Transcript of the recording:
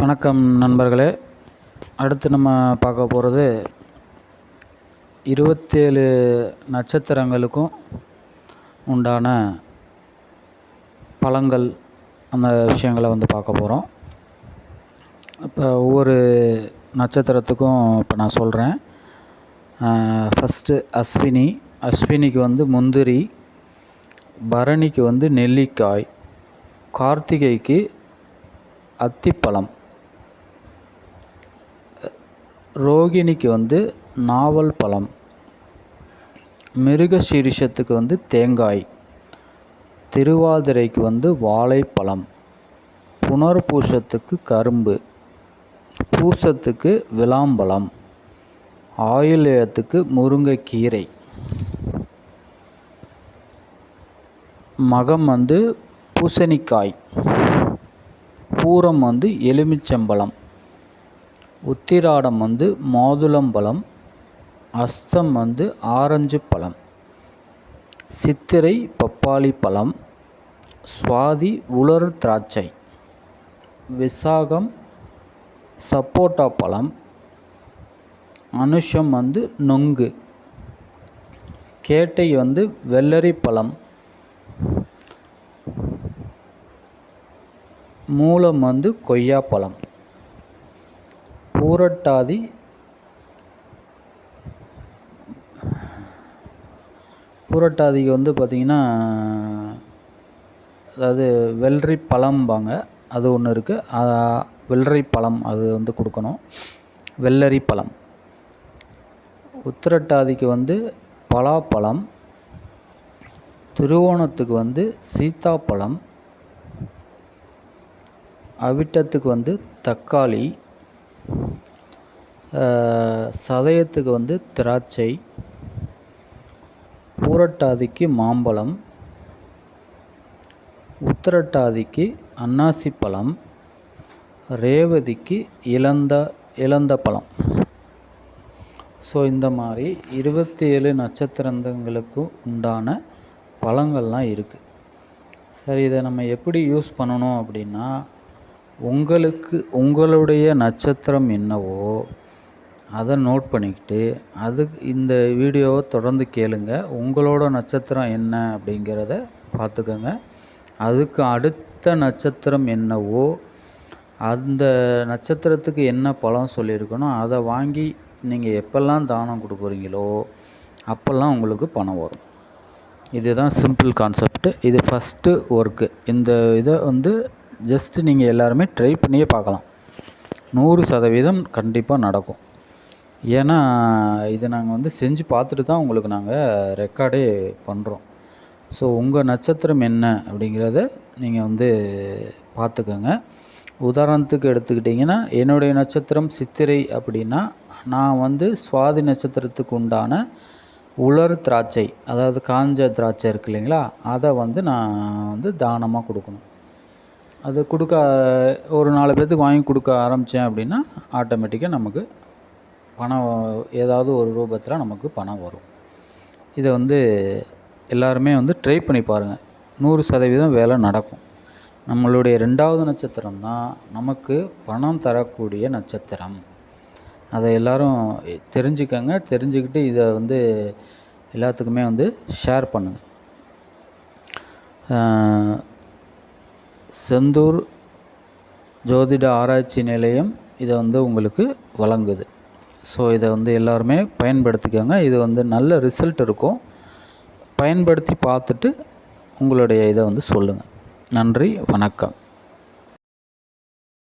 வணக்கம் நண்பர்களே. அடுத்து நம்ம பார்க்க போகிறது இருபத்தேழு நட்சத்திரங்களுக்கும் உண்டான பழங்கள் அந்த விஷயங்களை வந்து பார்க்க போகிறோம் இப்போ ஒவ்வொரு நட்சத்திரத்துக்கும் இப்போ நான் சொல்கிறேன் ஃபஸ்ட்டு அஸ்வினி. அஸ்வினிக்கு வந்து முந்திரி பரணிக்கு வந்து நெல்லிக்காய் கார்த்திகைக்கு அத்திப்பழம். ரோகிணிக்கு வந்து நாவல் பழம் மிருகசீரிஷத்துக்கு வந்து தேங்காய் திருவாதிரைக்கு வந்து வாழைப்பழம் புனர்பூசத்துக்கு கரும்பு பூசத்துக்கு விளாம்பழம் ஆயுள்யத்துக்கு முருங்கைக்கீரை. மகம் வந்து பூசணிக்காய் பூரம் வந்து எலுமிச்சம்பழம். உத்திராடம் வந்து மாதுளம்பழம் அஸ்தம் வந்து ஆரஞ்சு பழம் சித்திரை பப்பாளி பழம் சுவாதி உலர் திராட்சை விசாகம் சப்போட்டா பழம் அனுஷம் வந்து நொங்கு கேட்டை வந்து வெள்ளரி பழம் மூலம் வந்து கொய்யாப்பழம் பூரட்டாதி பூரட்டாதிக்கு வந்து பார்த்திங்கன்னா அதாவது வெள்ளரி பழம்பாங்க. அது ஒன்று இருக்குது வெள்ளரி பழம் அது வந்து கொடுக்கணும். வெள்ளரி பழம். உத்திரட்டாதிக்கு வந்து பலாப்பழம். திருவோணத்துக்கு வந்து சீத்தாப்பழம். அவிட்டத்துக்கு வந்து தக்காளி. சதயத்துக்கு வந்து திராட்சை பூரட்டாதிக்கு மாம்பழம் உத்திரட்டாதிக்கு அன்னாசி பழம் ரேவதிக்கு இளந்த இளந்த பழம் ஸோ இந்த மாதிரி இருபத்தி ஏழு நட்சத்திரங்களுக்கு உண்டான பழங்கள்லாம் இருக்குது சரி இதை நம்ம எப்படி யூஸ் பண்ணணும் அப்படின்னா உங்களுக்கு உங்களுடைய நட்சத்திரம் என்னவோ அதை நோட் பண்ணிக்கிட்டு அதுக்கு இந்த வீடியோவை தொடர்ந்து கேளுங்க. உங்களோட நட்சத்திரம் என்ன அப்படிங்கிறத பார்த்துக்கோங்க. அதுக்கு அடுத்த நட்சத்திரம் என்னவோ அந்த நட்சத்திரத்துக்கு என்ன பழம் சொல்லியிருக்கணும் அதை வாங்கி நீங்கள் எப்போல்லாம் தானம் கொடுக்குறீங்களோ அப்போல்லாம் உங்களுக்கு பணம் வரும். இதுதான் சிம்பிள் கான்செப்ட்டு இது ஃபஸ்ட்டு ஒர்க்கு இந்த இதை வந்து ஜஸ்ட்டு நீங்கள் எல்லாருமே ட்ரை பண்ணியே பார்க்கலாம். நூறு சதவீதம் கண்டிப்பாக நடக்கும். ஏன்னா இதை நாங்கள் வந்து செஞ்சு பார்த்துட்டு தான் உங்களுக்கு நாங்கள் ரெக்கார்டே பண்ணுறோம் ஸோ உங்கள் நட்சத்திரம் என்ன அப்படிங்கிறத நீங்கள் வந்து பார்த்துக்கோங்க. உதாரணத்துக்கு எடுத்துக்கிட்டிங்கன்னா என்னுடைய நட்சத்திரம் சித்திரை அப்படின்னா நான் வந்து சுவாதி நட்சத்திரத்துக்கு உண்டான உலர் திராட்சை அதாவது காஞ்ச திராட்சை இருக்கு இல்லைங்களா அதை வந்து நான் வந்து தானமாக கொடுக்கணும். அது கொடுக்க ஒரு நாலு பேர்த்துக்கு வாங்கி கொடுக்க ஆரம்பித்தேன் அப்படின்னா ஆட்டோமேட்டிக்காக நமக்கு பணம் ஏதாவது ஒரு ரூபத்தில் நமக்கு பணம் வரும். இதை வந்து எல்லாருமே வந்து ட்ரை பண்ணி பாருங்கள் நூறு சதவீதம் வேலை நடக்கும். நம்மளுடைய ரெண்டாவது நட்சத்திரம் தான் நமக்கு பணம் தரக்கூடிய நட்சத்திரம். அதை எல்லோரும் தெரிஞ்சுக்கங்க. தெரிஞ்சுக்கிட்டு இதை வந்து எல்லாத்துக்குமே வந்து ஷேர் பண்ணுங்கள் செந்தூர் ஜோதிட ஆராய்ச்சி நிலையம் இதை வந்து உங்களுக்கு வழங்குது. ஸோ இதை வந்து எல்லாருமே பயன்படுத்திக்கோங்க. இது வந்து நல்ல ரிசல்ட் இருக்கும். பயன்படுத்தி பார்த்துட்டு உங்களுடைய இதை வந்து சொல்லுங்கள் நன்றி வணக்கம்.